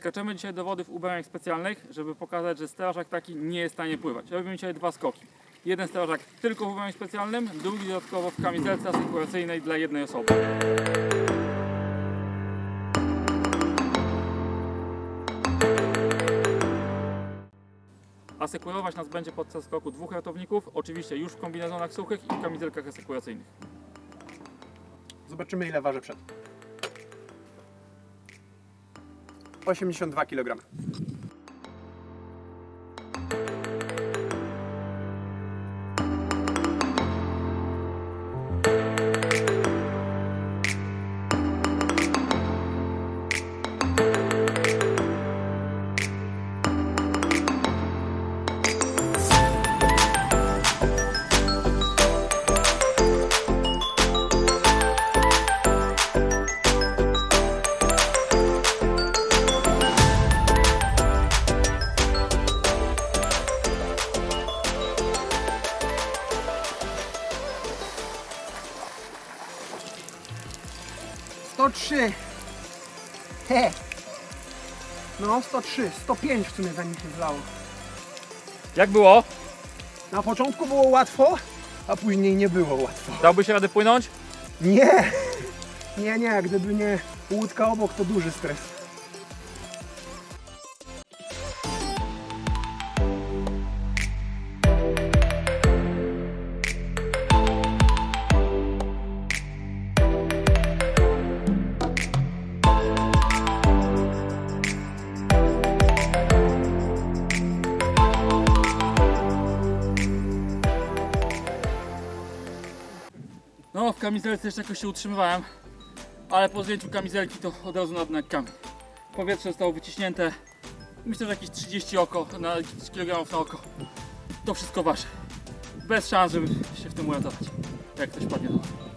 Skaczemy dzisiaj do wody w ubraniach specjalnych, żeby pokazać, że strażak taki nie jest w stanie pływać. Robimy dzisiaj dwa skoki. Jeden strażak tylko w ubraniu specjalnym, drugi dodatkowo w kamizelce asykuracyjnej dla jednej osoby. Asykurować nas będzie podczas skoku dwóch ratowników, oczywiście już w kombinezonach suchych i w kamizelkach asykuracyjnych. Zobaczymy ile waży przed. 82 kg. Sto trzy. He. No, 103, 105 w sumie zanim się zlało. Jak było? Na początku było łatwo, a później nie było łatwo. Dałbyś radę płynąć? Nie! Nie, nie, gdyby nie łódka obok, to duży stres. No, w kamizelce jeszcze jakoś się utrzymywałem, ale po zdjęciu kamizelki to od razu na dno kamień. Powietrze zostało wyciśnięte, myślę, że jakieś 30 oko, na kilogramów na oko. To wszystko wasze. Bez szans, żeby się w tym uratować, jak ktoś padnie do.